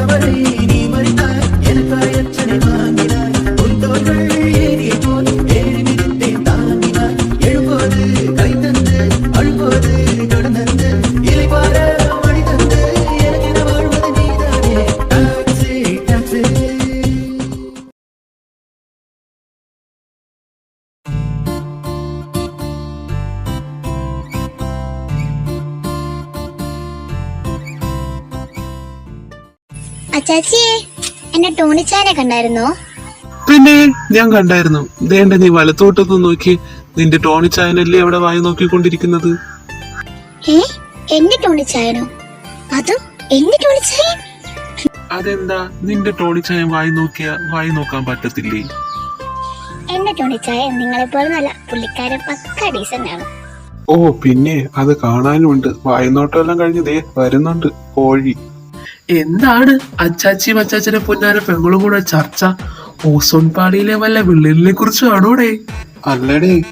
வந்தவரை நீ மறித்த അച്ചാച്ചിയെ എന്നെ ടോണിച്ചാനെ കണ്ടായിരുന്നോ? പിന്നെ ഞാൻ കണ്ടായിരുന്നു. ദേണ്ട നീ വലത്തോട്ടൊന്ന് നോക്കി. നിന്റെ ടോണി ചായനല്ലേ അവിടെ വായി നോക്കിക്കൊണ്ടിരിക്കുന്നത്? ഏ? എന്റെ ടോണിച്ചായനോ? അതും എന്റെ ടോണിച്ചായൻ? അതെന്താ? നിന്റെ ടോണി ചായൻ വായി നോക്കിയ വായി നോക്കാൻ പറ്റത്തില്ലേ? എന്റെ ടോണിച്ചായൻ നിങ്ങളെ പോലെ നല്ല പുള്ളിക്കാരൻ പക്ക ഡീസന്റ് ആണ്. ഓ പിന്നെ അത് കാണാനുമുണ്ട് വായനോട്ടം എല്ലാം ദേ വരുന്നുണ്ട് കോഴി. എന്താണ് അച്ചാച്ചിയും അച്ചാച്ചനെ പൊന്നാര പെങ്ങളും കൂടെ ചർച്ച? ഓസോൺ പാളിയിലെ വല്ല വിള്ളലിനെ കുറിച്ചാണോടെ അല്ലടേ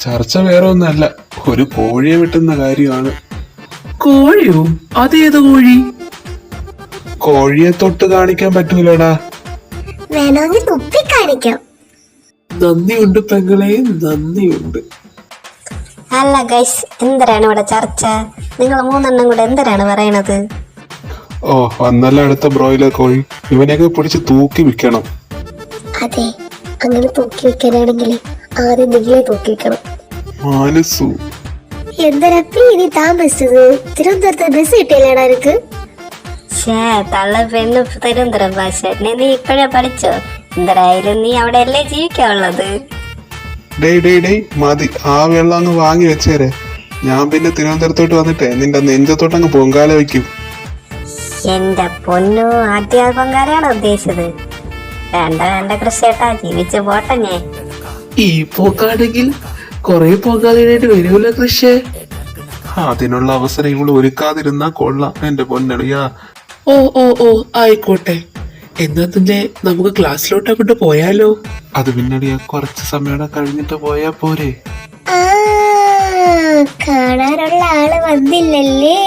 ചർച്ച വേറെ ഒന്നല്ല. ഒരു കോഴിയെ വെട്ടുന്ന കാര്യമാണ്. കോഴിയോ? അതേത് കോഴി? കോഴിയെ തൊട്ട് കാണിക്കാൻ പറ്റൂലടാ. വേണമെങ്കിൽ തുപ്പി കാണിക്കാം. നന്ദിയുണ്ട് പെങ്ങളെ നന്ദിയുണ്ട്. അല്ല ഗൈസ് എന്തരാണ് ഇവിടെ ചർച്ച? നിങ്ങൾ മൂന്നെണ്ണം കൂടെ എന്തരാണ് പറയണത്? ഓ അന്നല്ല അടുത്ത ബ്രോയിലർ കോഴി. ഇവനെയൊക്കെ പിടിച്ച് തൂക്കി വിൽക്കണം. അതെ അങ്ങനെ തൂക്കി വെക്കാനാണെങ്കിൽ ആദ്യം നിങ്ങളെ തൂക്കി വെക്കണം മാനസു എന്തരപ്പി ഇനി താൻ ബസ് തിരുവനന്തപുരത്ത് ബസ് കിട്ടിയില്ലേടാ എനിക്ക് ഷേ തള്ള പെണ്ണ് തിരുവനന്തപുരം ഭാഷ നീ ഇപ്പോഴേ പഠിച്ചോ? എന്തരായാലും നീ അവിടെ അല്ലേ ജീവിക്കാനുള്ളത്? ഡേയ് ഡേയ് ഡേയ് മതി. ആ വെള്ളം അങ്ങ് വാങ്ങി വെച്ചേരെ. ഞാൻ പിന്നെ തിരുവനന്തപുരത്തോട്ട് വന്നിട്ടേ. നിന്റെ നെഞ്ചത്തോട്ട് അങ്ങ് പൊങ്കാല വെക്കും എന്റെ പൊന്നു ആദ്യ പൊങ്കാലയാണോ ഉദ്ദേശിച്ചത്? വേണ്ട വേണ്ട കൃഷിയേട്ടാ ജീവിച്ചു പോട്ടെ ഞാൻ ഈ പോക്കാണെങ്കിൽ കൊറേ പോക്കാളിനായിട്ട് വരുമല്ലോ കൃഷി. അതിനുള്ള അവസരം ഇവൾ ഒരുക്കാതിരുന്നാ കൊള്ളാം എന്റെ പൊന്നളിയാ. ഓ ഓ ഓ ആയിക്കോട്ടെ. എന്നാ തന്നെ നമുക്ക് ക്ലാസ്സിലോട്ട് അങ്ങോട്ട് പോയാലോ? അത് പിന്നടിയാ കുറച്ച് സമയം കഴിഞ്ഞിട്ട് പോയാ പോരെ. ആ കാണാനുള്ള ആൾ വന്നില്ലല്ലേ.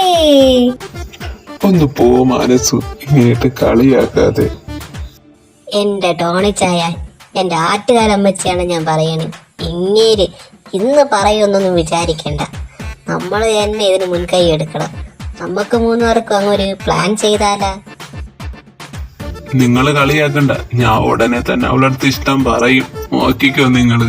ഒന്ന് പോ മനസ്സു ഇങ്ങോട്ട് കളിയാക്കാതെ. എന്റെ ടോണിച്ചായ എന്റെ ആറ്റുകാലമ്മച്ചിയാണ് ഞാൻ പറയണേ. ഇങ്ങേര് ഇന്ന് പറയുമെന്നൊന്നും വിചാരിക്കണ്ട. നമ്മൾ തന്നെ ഇതിന് മുൻകൈ എടുക്കണം. നമുക്ക് മൂന്നുപേർക്കും അങ്ങൊരു പ്ലാൻ ചെയ്താലാ. നിങ്ങൾ കളിയാക്കണ്ട. ഞാൻ ഉടനെ തന്നെ അവളടുത്ത് ഇഷ്ടം പറയും. നോക്കിക്കോ നിങ്ങൾ.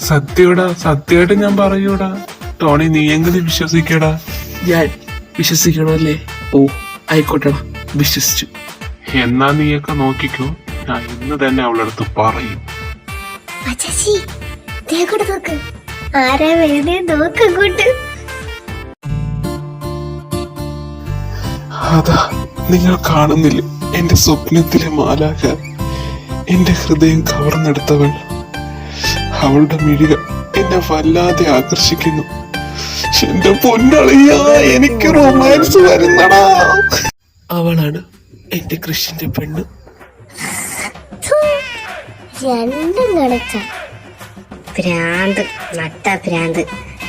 സത്യടാ സത്യമായിട്ട് ഞാൻ പറയൂടാ. ടോണി നീ എങ്ങനെ വിശ്വസിക്കടാ? ഞാൻ വിശ്വസിക്കണമല്ലേ? ഓ ആയിക്കോട്ടെ വിശ്വസിച്ചു. എന്നാ നീയൊക്കെ നോക്കിക്കോ. ഞാൻ ഇന്ന് തന്നെ അവളടുത്ത് പറയും. അച്ചാച്ചി ദേ അങ്ങോട്ട് നോക്ക്. ആരാ വരുന്നത് നോക്ക് അങ്ങോട്ട്. അതാ നിങ്ങൾ കാണുന്നില്ല? എന്റെ സ്വപ്നത്തിലെ മാലാക എന്റെ ഹൃദയം കവർന്നെടുത്തവൾ. അവളുടെ മിഴികൾ എന്നെ വല്ലാതെ ആകർഷിക്കുന്നു. എന്റെ പൊന്നളിയാ എനിക്ക് റൊമാൻസ് വരുന്നടാ. അവളാണ് എന്റെ കൃഷിന്റെ പെണ്ണ്. രണ്ടും ഭ്രാന്ത് നട്ട ഭ്രാന്ത്.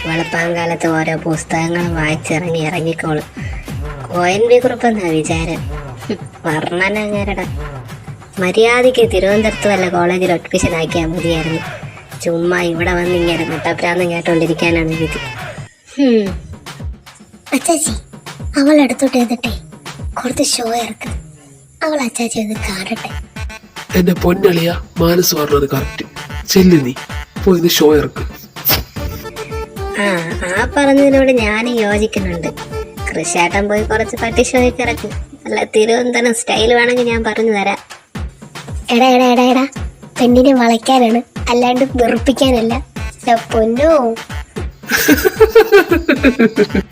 വെളുപ്പാങ്കാലത്ത് ഓരോ പുസ്തകങ്ങളും വായിച്ചിറങ്ങി ഇറങ്ങിക്കോളും. കോയൻ ബി കുറിപ്പെന്നാ വിചാരം. വർണന അങ്ങേരടാ മര്യാദയ്ക്ക് തിരുവനന്തപുരത്ത് വല്ല കോളേജിൽ അഡ്മിഷൻ ആക്കിയാൽ മതിയായിരുന്നു. ചുമ്മാ ഇവിടെ വന്ന് ഇങ്ങനെ നട്ടഭ്രാന്തം കേട്ടോണ്ടിരിക്കാനാണ് വിധി. അച്ചാച്ചി അവൾ അടുത്തോട്ട് എഴുതട്ടെ കുറച്ച് ഷോ ഇറക്ക്. അവൾ അച്ചാച്ചി ഒന്ന് കാണട്ടെ. എന്റെ പൊന്നളിയ മാനസ് പറഞ്ഞത് കറക്റ്റ് ചെല്ലു നീ പോയി ഷോ ഇറക്ക്. ആ ആ പറഞ്ഞതിനോട് ഞാൻ യോജിക്കുന്നുണ്ട്. കൃഷിയാട്ടം പോയി കുറച്ച് പട്ടി ഷോയൊക്കെ ഇറക്കി. അല്ല തിരുവനന്തപുരം സ്റ്റൈൽ വേണമെങ്കിൽ ഞാൻ പറഞ്ഞു തരാം. എടാ എടാ എടാ എടാ പെണ്ണിനെ വളയ്ക്കാനാണ് അല്ലാണ്ട് വെറുപ്പിക്കാനല്ല. പൊന്നോ.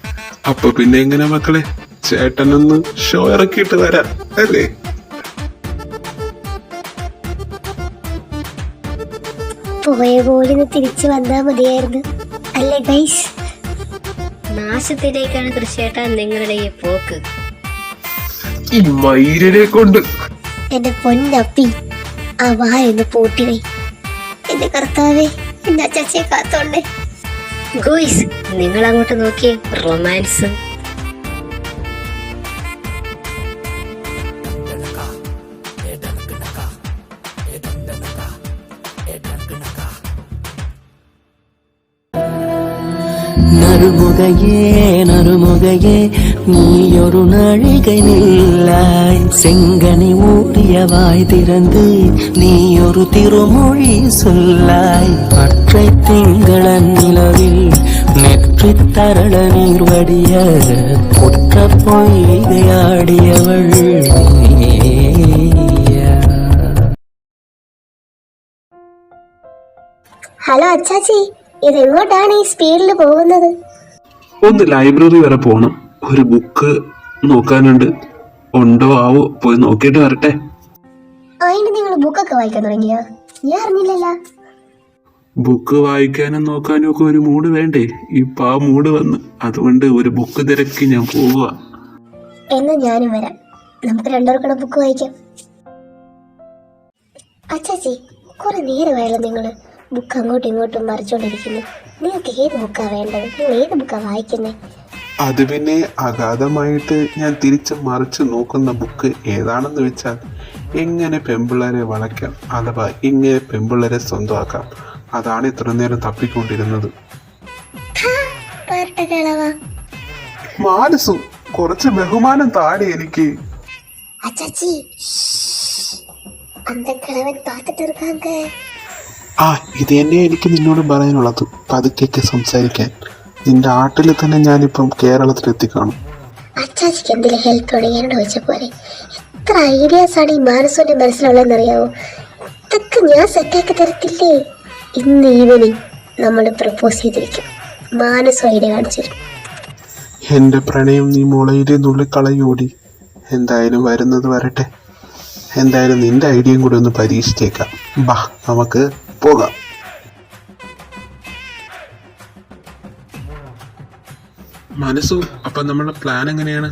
അപ്പൊ പിന്നെ എങ്ങനെ മക്കളെ? ചേട്ടനൊന്ന് ഷോ ഇറക്കിയിട്ട് വരാം അല്ലേ? പോയ പോലെ തിരിച്ചു വന്നാ മതിയായിരുന്നു. അല്ലേ ഗൈസ് നാശത്തിലേക്കാണ് കൃഷിയേട്ടൻ നിങ്ങളുടെ ഈ പോക്ക്. ഈ മയിലിനെ കൊണ്ട്. എന്റെ പൊന്നപ്പി ആ വായൊന്ന് പൂട്ടിവേ എന്റെ കർത്താവേ എന്റെ അച്ചാച്ചയെ കാത്തോണ്ടേ. ഗോയ്സ് നിങ്ങൾ അങ്ങോട്ട് നോക്കിയേ റൊമാൻസ് நறுமுகையே நறுமுகையே நீ ஒரு நாழிகை நில்லாய் செங்கனி ஊறிய வாய் திறந்து நீ ஒரு திருமொழி சொல்லாய் பற்றை திங்களன் நிலவில் நெற்றி தரள நீர் வடிய குற்ற பொய்கையாடியவள் நீயா ഹലോ അച്ചാച്ചി ഇത് എങ്ങോട്ടാണ് ഈ സ്പീഡിൽ പോകുന്നത് ഒന്ന് ലൈബ്രറി വരെ പോകണം ഒരു ബുക്ക് നോക്കാനുണ്ട്. ഉണ്ടോ ആവോ? പോയി നോക്കിയിട്ട് വരട്ടെ. അതിന് നിങ്ങൾ ബുക്കൊക്കെ വായിക്കാൻ തുടങ്ങിയോ? ഞാൻ അറിഞ്ഞില്ലല്ലോ. ബുക്ക് വായിക്കാനും നോക്കാനും ഒക്കെ ഒരു മൂഡ് വേണ്ടേ? ഇപ്പൊ ആ മൂഡ് വന്ന്. അതുകൊണ്ട് ഒരു ബുക്ക് തിരക്കി ഞാൻ പോവുക എന്നാ ഞാനും വരാം. നമുക്ക് രണ്ടുപേർക്കൂടെ ബുക്ക് വായിക്കാം. അച്ചാച്ചി കുറെ നേരമായല്ലോ നിങ്ങൾ ബുക്ക് അങ്ങോട്ടും ഇങ്ങോട്ടും മറിച്ചോണ്ടിരിക്കുന്നു നിങ്ങൾക്ക് ഏത് ബുക്കാ വേണ്ടത് നിങ്ങൾ ഏത് ബുക്കാ വായിക്കുന്നത് അത് പിന്നെ അഗാധമായിട്ട് ഞാൻ തിരിച്ച് മറിച്ച് നോക്കുന്ന ബുക്ക് ഏതാണെന്ന് വെച്ചാൽ എങ്ങനെ പെമ്പിള്ളേരെ വളയ്ക്കാം അഥവാ എങ്ങനെ പെമ്പിള്ളേരെ സ്വന്തമാക്കാം അതാണ് ഇത്ര നേരം തപ്പിക്കൊണ്ടിരുന്നത് പാരട്ട കേളവാ മാനസു കുറച്ച് ബഹുമാനം താടി എനിക്ക് അച്ചാച്ചി അന്ത കിളവൻ പാത്തിട്ട് இருக்காங்க ആ ഇത് തന്നെ എനിക്ക് നിന്നോട് പറയാനുള്ളത്. പതുക്കെയൊക്കെ സംസാരിക്കാൻ. നിന്റെ ആട്ടിൽ തന്നെ ഞാനിപ്പം കേരളത്തിലെത്തി കാണും അച്ചാച്ചിക്ക് എന്തെങ്കിലും ഹെൽപ്പ് എന്നോട് ചോദിച്ച പോലെ എത്ര ഐഡിയാസ് ആണ് ഈ മാനസോന്റെ മനസ്സിലുള്ളതെന്ന് അറിയാവോ ഇതൊക്കെ ഞാൻ സെറ്റാക്കി തരത്തില്ലേ? ഇന്ന് ഈവനിങ് നമ്മൾ പ്രപ്പോസ് ചെയ്തിരിക്കും. മാനസോ ഐഡിയ കാണിച്ചു തരും. എന്റെ പ്രണയം നീ മുളയിലെ നുള്ളിക്കളയൂടി എന്തായാലും വരുന്നത് വരട്ടെ. എന്തായാലും നിന്റെ ഐഡിയയും കൂടി ഒന്ന് പരീക്ഷിച്ചേക്കാം. ബാ നമുക്ക് പോകാം. മനസ്സു അപ്പൊ നമ്മുടെ പ്ലാൻ എങ്ങനെയാണ്?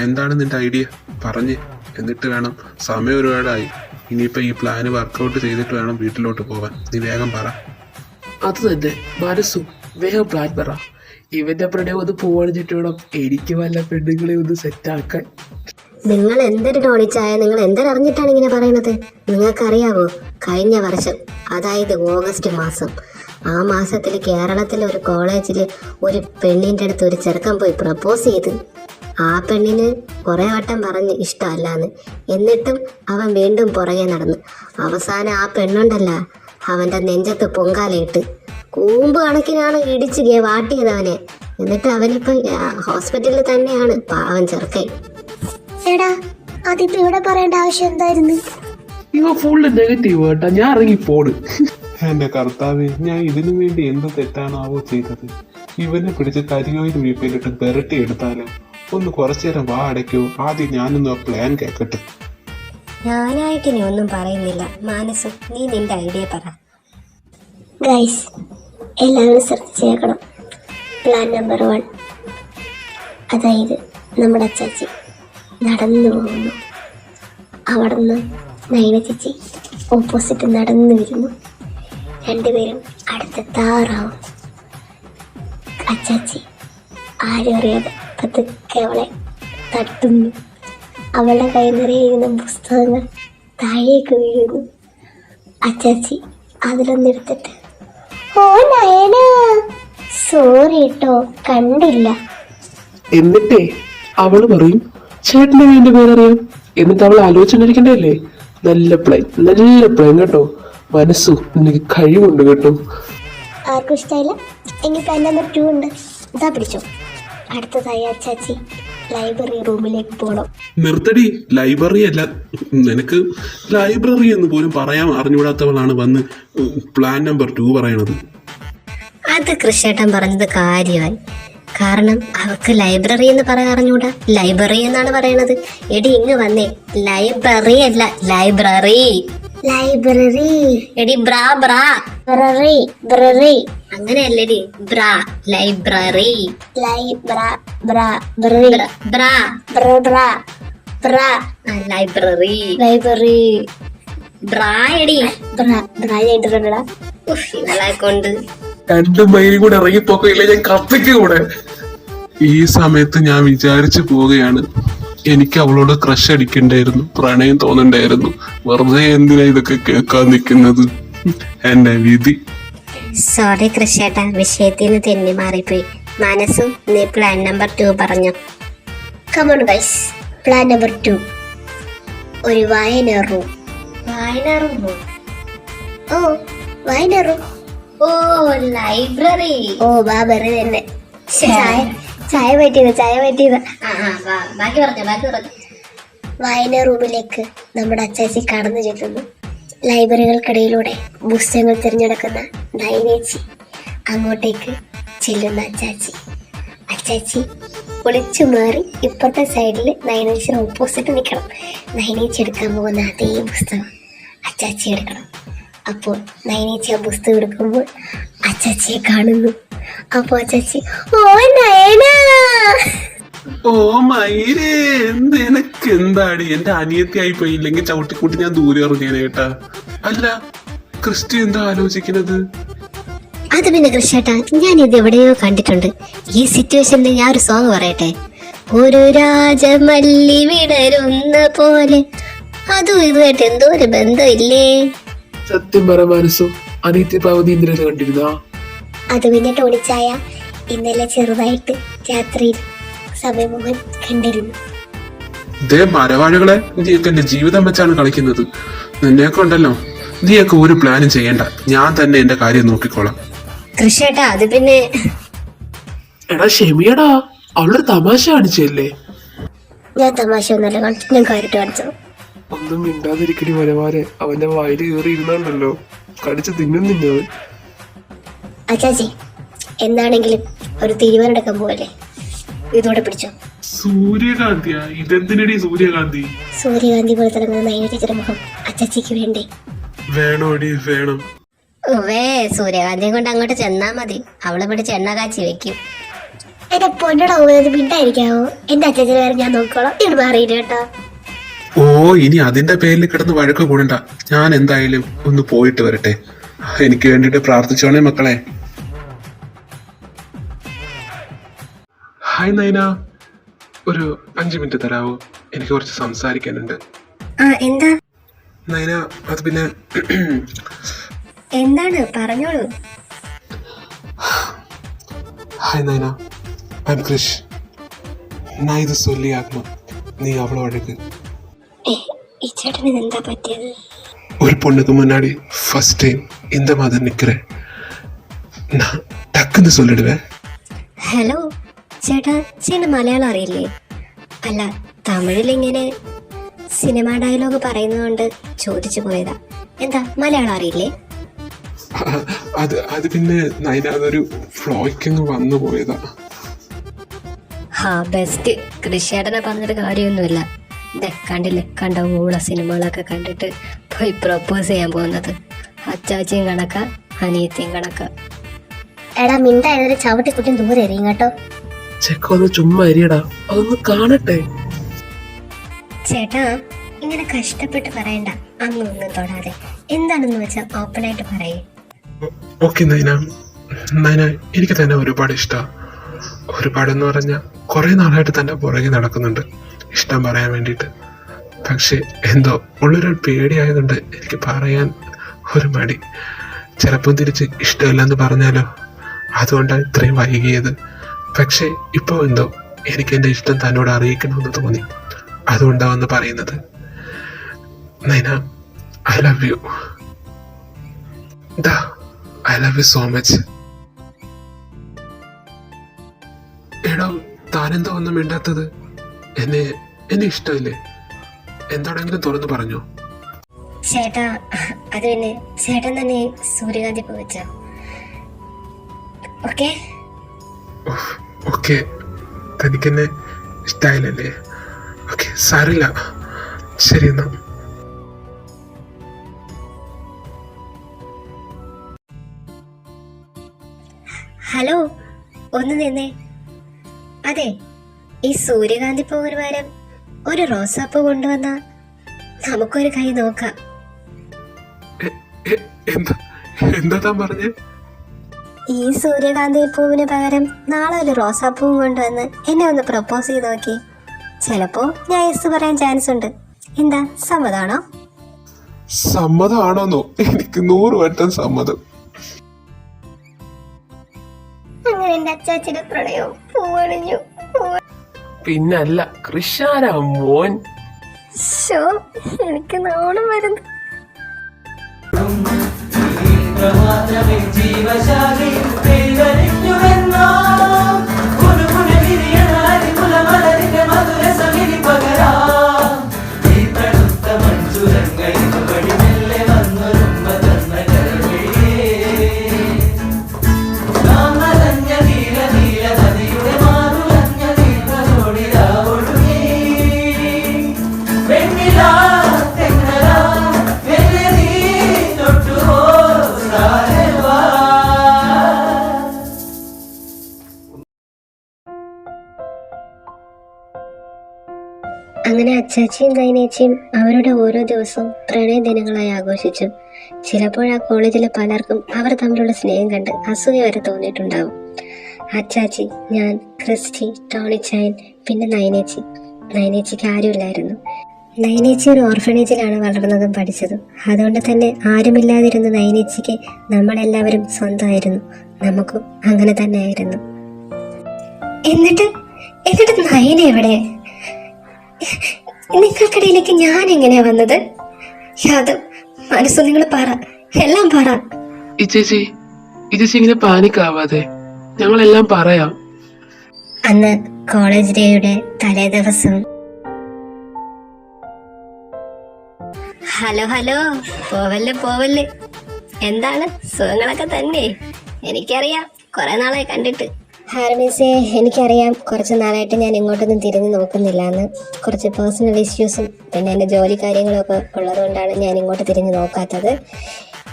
എന്താണ് നിന്റെ ഐഡിയ പറഞ്ഞ് എന്നിട്ട് വേണം. സമയം ഒരുപാടായി. ഇനിയിപ്പോ ഈ പ്ലാന് വർക്കൗട്ട് ചെയ്തിട്ട് വേണം വീട്ടിലോട്ട് പോവാൻ നീ വേഗം പറ. അത് തന്നെ. മനസ്സു വേഗം പ്ലാൻ പറ. ഇവന്റെ പ്രണയം ഒന്ന് പോവാണിച്ചിട്ട് വേണം. എനിക്ക് വല്ല പെണ്ണുങ്ങളെ ഒന്ന് സെറ്റാക്കാൻ നിങ്ങൾ എന്തൊരു നോണിച്ചായ നിങ്ങൾ എന്തൊരറിഞ്ഞിട്ടാണ് ഇങ്ങനെ പറയുന്നത് നിങ്ങൾക്കറിയാവോ? കഴിഞ്ഞ വർഷം അതായത് ഓഗസ്റ്റ് മാസം ആ മാസത്തിൽ കേരളത്തിലെ ഒരു കോളേജിൽ ഒരു പെണ്ണിന്റെ അടുത്ത് ഒരു ചെറുക്കൻ പോയി പ്രപ്പോസ് ചെയ്ത്. ആ പെണ്ണിന് കുറേ വട്ടം പറഞ്ഞ് ഇഷ്ടമല്ലാന്ന്. എന്നിട്ടും അവൻ വീണ്ടും പുറകെ നടന്നു. അവസാനം ആ പെണ്ണുണ്ടല്ല അവന്റെ നെഞ്ചത്ത് പൊങ്കാലയിട്ട്. കൂമ്പ് കണക്കിനാണ് ഇടിച്ച് വാട്ടിയത് അവനെ. എന്നിട്ട് അവനിപ്പം ഹോസ്പിറ്റലിൽ തന്നെയാണ് പാവൻ ചെറുക്കൻ. എടാ അതിപ്പോ ഇവിടെ പറയേണ്ട ആവശ്യം എന്തായിരുന്നു? ഇവ ഫുള്ള് നെഗറ്റീവ് കേട്ടാ. ഞാൻ ഇറങ്ങി പോണ്. എന്റെ കർത്താവെ ഞാൻ ഇതിനു വേണ്ടി എന്ത് തെറ്റാണാവോ ചെയ്തത്? ഇവനെ പിടിച്ച് കരിയോയിൽ വീപ്പിലിട്ട് ബെരട്ടി എടുത്താലോ? ഒന്ന് കുറച്ചേരം വാ അടയ്ക്കോ. ആദ്യം ഞാനൊന്ന് ആ പ്ലാൻ കേൾക്കട്ടെ ഞാനായിട്ട് നീ ഒന്നും പറയുന്നില്ല. മാനസ് നീ നിന്റെ ഐഡിയ പറ. ഗൈസ് എല്ലാവരും ശ്രദ്ധിച്ചേക്കണം പ്ലാൻ നമ്പർ വൺ അതായത് നമ്മുടെ അച്ചാച്ചി നടന്നു പോകുന്നു. അവിടുന്ന് നൈന ചേച്ചി ഓപ്പോസിറ്റ് നടന്നു വരുന്നു. രണ്ടുപേരും അടുത്തെത്താറാവും. അച്ചാച്ചി ആരും അറിയാതെ പതുക്കെ അവളെ തട്ടുന്നു. അവളുടെ കൈ നിറയുന്ന പുസ്തകങ്ങൾ താഴേക്ക് വീഴുന്നു. അച്ചാച്ചി അതിലൊന്നെടുത്തിട്ട് ഓ നയന സോറി കേട്ടോ കണ്ടില്ല. എന്നിട്ടേ അവൾ പറയും ചേട്ടന് എന്റെ പേരറിയാം എന്നിട്ട് അവൾ ആലോചിച്ചിരിക്കണ്ടല്ലേ നല്ല പ്ലേ നല്ല പ്ലേ കേട്ടോ. മനസ്സു നിനക്ക് കഴിവുണ്ട് കേട്ടോ. ആർക്കും ഇഷ്ടമായില്ല എങ്കിൽ പ്ലാൻ നമ്പർ ടു ഉണ്ട്. ഇതാ പിടിച്ചോ. അടുത്തതായി അച്ചാച്ചി ലൈബ്രറി റൂമിലേക്ക് പോകണം നിർത്തടി ലൈബ്രറി അല്ല നിനക്ക് ലൈബ്രറി എന്ന് പോലും പറയാൻ അറിഞ്ഞുകൂടാത്തവളാണ് വന്ന് പ്ലാൻ നമ്പർ ടു പറയണത്. അത് കൃഷേട്ടൻ പറഞ്ഞത് കാര്യമായി. കാരണം അവക്ക് ലൈബ്രറി എന്ന് പറയാൻ അറിഞ്ഞൂടാ ലൈബ്രറി എന്നാണ് പറയണത്. എടി ഇങ്ങ് വന്നേ. ലൈബ്രറി അല്ല ലൈബ്രറി. ലൈബ്രറി. എടി ബ്രാ ബ്രാ. ബ്രറി ബ്രറി. അങ്ങനെയല്ലേടി. ബ്രാ ലൈബ്രറി. ലൈബ്ര ബ്ര ബ്രറി. ബ്ര- ബ്രാ. ബ്ര ബ്ര ബ്ര. ആ, ലൈബ്രറി. ലൈബ്രറി. ബ്രാ എടി. ബ്രാ ബ്രാ കൊണ്ട്. രണ്ട് മൈലും കൂടെ ഇറങ്ങിപ്പോക്കില്ല ഞാൻ കത്തിക്ക് കൂടെ ഈ സമയത്ത് ഞാൻ വിചാരിച്ചു പോവുകയാണ്. എനിക്ക് അവളോട് ക്രഷ് അടിക്കണ്ടായിരുന്നു പ്രണയം തോന്നണ്ടായിരുന്നു. വെറുതെ എന്തിനാ ഇതൊക്കെ കേൾക്കാൻ നിൽക്കുന്നത് എന്റെ വിധി. സോറി കൃഷേട്ട വിഷയത്തിൽ നിന്ന് തെന്നി മാറിപ്പോയി. മനസ്സും നീ പ്ലാൻ നമ്പർ ടു പറഞ്ഞു. Come on guys plan number two ഒരു വായന റൂം. വായന റൂമോ? ഓ വായന റൂം. ഓ ലൈബ്രറി. ഓ ബാബറി തന്നെ. ചായ ചായ പറ്റിയത് ചായ പറ്റിയത്. ബാക്കി പറഞ്ഞു ബാക്കി പറഞ്ഞു. വായന റൂമിലേക്ക് നമ്മുടെ അച്ചാച്ചി കടന്നു ചെല്ലുന്നു. ലൈബ്രറികൾക്കിടയിലൂടെ പുസ്തകങ്ങൾ തിരഞ്ഞെടുക്കുന്ന നൈനേച്ചി അങ്ങോട്ടേക്ക് ചെല്ലുന്ന അച്ചാച്ചി. അച്ചാച്ചി ഒളിച്ചു മാറി ഇപ്പുറത്തെ സൈഡിൽ നൈനേച്ചിയുടെ ഓപ്പോസിറ്റ് നിൽക്കണം. നൈനേച്ചി എടുക്കാൻ പോകുന്ന അതേ പുസ്തകം അച്ചാച്ചി എടുക്കണം. അപ്പോൾ നയനേച്ചി ആ പുസ്തകം എടുക്കുമ്പോൾ അച്ചാച്ചിയെ കാണുന്നു. അപ്പോൾ അച്ചാച്ചി ഓ നയന! ഓ മൈരേ നിനക്ക് എന്താടി? എന്റെ അനിയത്തി ആയി പോയി പോയില്ലെങ്കിൽ ചവിട്ടിക്കൂട്ടി ഞാൻ ദൂരെ ഇറങ്ങിയാണ് കേട്ടാ. അല്ല ക്രിസ്റ്റി എന്താ ആലോചിക്കുന്നത്? അത് പിന്നെ കൃഷ്ണേട്ടാ ഞാൻ ഇത് എവിടെയോ കണ്ടിട്ടുണ്ട്. ഈ സിറ്റുവേഷനിൽ ഞാൻ ഒരു സോങ് പറയട്ടെ. ഒരു രാജമല്ലി വിടരുന്ന പോലെ അതും ഇതുമായിട്ട് എന്തോ ഒരു ബന്ധമില്ലേ? സത്യം പറ മനസ്സും അനിത്യ പാവതി ഇന്ദ്രനെ കണ്ടിരുന്നാ? അത് പിന്നെ ടോണിച്ചായ ഇന്നലെ ചെറുതായിട്ട് രാത്രിയിൽ സമയമോഹൻ കണ്ടിരുന്നു. ദേ മരവാഴകളെ നീയൊക്കെ എന്റെ ജീവിതം വെച്ചാണ് കളിക്കുന്നത്. നിന്നെയൊക്കെ ഉണ്ടല്ലോ. നീയൊക്കെ ഒരു പ്ലാനും ചെയ്യണ്ട. ഞാൻ തന്നെ എന്റെ കാര്യം നോക്കിക്കോളാം. കൃഷിയേട്ടാ അത് പിന്നെ എടാ ക്ഷമിയടാ അവളൊരു തമാശ കാണിച്ചല്ലേ ഞാൻ തമാശ ഒന്നല്ല കാണിച്ചു ഞാൻ കാര്യമായിട്ട് കാണിച്ചത്. ഒന്നും മിണ്ടാതിരിക്കടി വരവാരെ അവന്റെ വായിൽ കയറി ഇരുന്നുണ്ടല്ലോ. കടിച്ചു തിന്നുന്നില്ല അവൻ. അച്ചാച്ചി എന്താണെങ്കിലും ഒരു തീരുമാനം എടുക്കാൻ പോവല്ലേ? ഇതോടെ പിടിച്ചോ. സൂര്യകാന്തിയാ ഇതെന്തിനടി സൂര്യകാന്തി? സൂര്യകാന്തി പോലെ തിളങ്ങുന്ന നൈന ടീച്ചറുടെ മുഖം അച്ചാച്ചിക്ക് വേണ്ടേ? വേണോടി വേണം. വേ സൂര്യകാന്തിയെ കൊണ്ട് അങ്ങോട്ട് ചെന്നാ മതി. അവളെ പിടിച്ച് എണ്ണ കാച്ചി വെക്കും. എന്റെ പൊന്നട പോകുന്നത് മിണ്ടായിരിക്കാവോ? എന്റെ അച്ഛനെ വേറെ ഞാൻ നോക്കോളാം ഇവിടെ മാറിയിട്ട് കേട്ടോ. ഓ ഇനി അതിന്റെ പേരിൽ കിടന്ന് വഴക്ക് കൂടണ്ട. ഞാൻ എന്തായാലും ഒന്ന് പോയിട്ട് വരട്ടെ. എനിക്ക് വേണ്ടിട്ട് പ്രാർത്ഥിച്ചോണേ മക്കളെ. ഹായ് നൈന. ഒരു അഞ്ചു മിനിറ്റ് തരാവോ? എനിക്ക് കുറച്ച് സംസാരിക്കാനുണ്ട്. എന്താ? നൈന അത് പിന്നെ എന്താണ്? പറഞ്ഞോളൂ. Hi Naina. I'm Krish. ഞാൻ ഇത് സൊല്ലിയാക്കണം നീ അവളെ വഴക്ക്. ഈ ചേട്ടന് എന്താ പറ്റിയത് ஒரு பொண்ணுக்கு முன்னாடி ஃபர்ஸ்ட் டைம் இந்த மாதிரி நிற்கிறேன் நான் டக்குன்னு சொல்லிடுவேன் ഹലോ ചേട്ടാ ചേട്ടന് മലയാളം അറിയില്ലേ അല്ല തമിഴിലിങ്ങനെ സിനിമ ഡയലോഗ് പറയുന്നതുകൊണ്ട് ചോദിച്ചു പോയതാ എന്താ മലയാളം അറിയില്ലേ അത് അത് പിന്നെ നൈന അതൊരു ഫ്ലോയ്ക്കങ്ങ് വന്നു പോയതാ ഹാ ബെസ്റ്റ് കൃഷിയേട്ടനെ പറഞ്ഞിട്ട് കാര്യമൊന്നുമില്ല ദേ കണ്ടില്ലേ കണ്ട ഊള സിനിമകളൊക്കെ കണ്ടിട്ട് പോയി പ്രപ്പോസ് ചെയ്യാൻ പോകുന്നത്. അച്ചാച്ചിയും കണക്ക അനിയത്തിയും കണക്ക. എടാ മിണ്ടായതൊരു ചവിട്ടിക്കുട്ടി ദൂരെ എറിയും കേട്ടോ. ചെക്ക ഒന്ന് ചുമ്മാ എരിയടാ. അതൊന്ന് കാണട്ടെ. ചേട്ടാ ഇങ്ങനെ കഷ്ടപ്പെട്ട് പറയണ്ട. അങ്ങൊന്നും തൊടാതെ. എന്താണെന്ന് വെച്ചാൽ ഓപ്പൺ ആയിട്ട് പറയേ. ഓക്കെ നൈന. നൈന എനിക്ക് തന്നെ ഒരുപാട് ഇഷ്ടമാണ് ഒരുപാടെന്ന് പറഞ്ഞ കുറേ നാളായിട്ട് തന്നെ പുറകെ നടക്കുന്നുണ്ട്. ഇഷ്ടം പറയാൻ വേണ്ടിയിട്ട്. പക്ഷേ എന്തോ ഉള്ളൊരു പേടിയായതുകൊണ്ട് എനിക്ക് പറയാൻ ഒരു മടി. ചിലപ്പോൾ തിരിച്ച് ഇഷ്ടമില്ലെന്ന് പറഞ്ഞാലോ? അതുകൊണ്ടാണ് ഇത്രയും വൈകിയത്. പക്ഷേ ഇപ്പോൾ എന്തോ എനിക്ക് എന്റെ ഇഷ്ടം തന്നോട് അറിയിക്കണമെന്ന് തോന്നി. അതുകൊണ്ടാണ് വന്ന് പറയുന്നത്. Naina I love you the I love you so much എടോ താനെന്തോ ഒന്നും മിണ്ടാത്തത്? എന്നെ എന്നെ ഇഷ്ടമില്ലേ എന്താണെങ്കിലും തുറന്നു പറഞ്ഞോ. ചേട്ടാ അത് പിന്നെ ചേട്ടൻ തന്നെ സൂര്യകാന്തി പോവച്ച ഓക്കെ? ഓക്കെ. തനിക്കെന്നെ ഇഷ്ടമായില്ലല്ലേ ഓക്കെ സാരില്ല ശരി എന്നാ. ഹലോ ഒന്ന് നിന്നേ. അതെ ഈ സൂര്യകാന്തി പൂവിന് പകരം ഒരു റോസാപ്പ് കൊണ്ടുവന്ന നമുക്കൊരു കൈ നോക്കാം. എന്താ താൻ പറഞ്ഞേ? ഈ സൂര്യകാന്തി പൂവിന് പകരം നാളെ ഒരു റോസാപ്പൂവും കൊണ്ടുവന്ന് എന്നെ ഒന്ന് പ്രപ്പോസ് ചെയ്ത് നോക്കി. ചിലപ്പോ ഞാൻ യെസ് പറയാൻ ചാൻസ് ഉണ്ട്. എന്താ സമ്മതാണോ? സമ്മതമാണോന്നോ എനിക്ക് നൂറ് വട്ടം സമ്മതം. അങ്ങനെ എന്റെ അച്ചാച്ചിയുടെ പ്രണയവും പൂവണിഞ്ഞു. പിന്നല്ല കൃഷാരാ മോൻ ശോ എനിക്ക് നാണം വരുന്നു. അങ്ങനെ അച്ചാച്ചിയും കൈനേച്ചിയും അവരുടെ ഓരോ ദിവസവും പ്രണയ ദിനങ്ങളായി ആഘോഷിച്ചു. ചിലപ്പോൾ ആ കോളേജിലെ പലർക്കും അവർ തമ്മിലുള്ള സ്നേഹം കണ്ട് അസൂയ വരെ തോന്നിയിട്ടുണ്ടാവും. അച്ചാച്ചി ഞാൻ ക്രിസ്റ്റി ടോണി ചൈൻ പിന്നെ നൈനേച്ചി. നൈനേച്ചിക്ക് ആരുമില്ലായിരുന്നു. നയനേച്ചി ഒരു ഓർഫനേജിലാണ് വളർന്നതും പഠിച്ചതും. അതുകൊണ്ട് തന്നെ ആരുമില്ലാതിരുന്ന നയനേച്ചിക്ക് നമ്മളെല്ലാവരും സ്വന്തമായിരുന്നു. നമുക്കും അങ്ങനെ തന്നെ ആയിരുന്നു എന്നിട്ട് എന്നിട്ട് നൈന എവിടെ? നിങ്ങൾക്കിടയിലേക്ക് ഞാൻ എങ്ങനെയാ വന്നത്? യാദവ് മനസ്സു നിങ്ങൾ പറ. എല്ലാം പറ. ഇച്ചേച്ചി ഇച്ചേച്ചി ഇങ്ങനെ പാനിക് ആവാതെ ഞങ്ങളെല്ലാം പറയാം. അന്ന് കോളേജ് ഡേയുടെ തലേ ദിവസം. Hello hello. പോവല്ലേ പോവല്ലേ. എന്താണ്? സുഖങ്ങളൊക്കെ തന്നെ. എനിക്കറിയാം. കുറെ നാളായി കണ്ടിട്ട്. ഹാർമിസെ എനിക്കറിയാം കുറച്ച് നാളായിട്ട് ഞാൻ ഇങ്ങോട്ടൊന്നും തിരിഞ്ഞു നോക്കുന്നില്ല എന്ന് കുറച്ച് പേഴ്സണൽ ഇഷ്യൂസും പിന്നെ എന്റെ ജോലി കാര്യങ്ങളൊക്കെ ഉള്ളതുകൊണ്ടാണ് ഞാൻ ഇങ്ങോട്ട് തിരിഞ്ഞു നോക്കാത്തത്.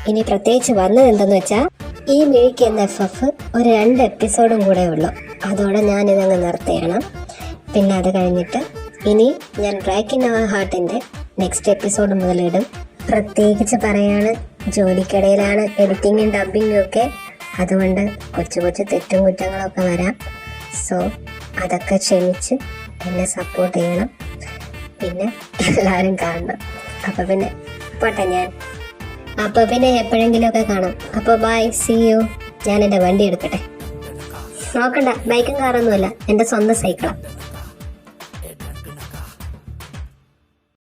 ഇനി പ്രത്യേകിച്ച് വന്നത് എന്തെന്ന് വെച്ചാൽ ഈ മിഴിക്ക് എന്ന എഫ് എഫ് ഒരു രണ്ട് എപ്പിസോഡും കൂടെ ഉള്ളൂ. അതോടെ ഞാൻ ഇതങ്ങ് നിർത്തുകയാണ് പിന്നെ അത് കഴിഞ്ഞിട്ട് ഇനി ഞാൻ ബ്രേക്ക് ഇൻ അവർ ഹാർട്ടിന്റെ നെക്സ്റ്റ് എപ്പിസോഡ് മുതലിടും. പ്രത്യേകിച്ച് പറയാണ് ജോലിക്കിടയിലാണ് എഡിറ്റിങ്ങും ഡബിങ്ങും ഒക്കെ അതുകൊണ്ട് കൊച്ചു കൊച്ചു തെറ്റും കുറ്റങ്ങളൊക്കെ വരാം. സോ അതൊക്കെ ക്ഷമിച്ച് എന്നെ സപ്പോർട്ട് ചെയ്യണം. പിന്നെ എല്ലാവരും കാണണം. അപ്പോൾ പിന്നെ പോട്ടെ ഞാൻ. അപ്പോൾ പിന്നെ എപ്പോഴെങ്കിലുമൊക്കെ കാണാം. അപ്പോൾ ബൈ സി യു ഞാൻ എന്റെ വണ്ടി എടുക്കട്ടെ. നോക്കണ്ട ബൈക്കും കാറൊന്നുമല്ല എന്റെ സ്വന്തം സൈക്കിളാണ്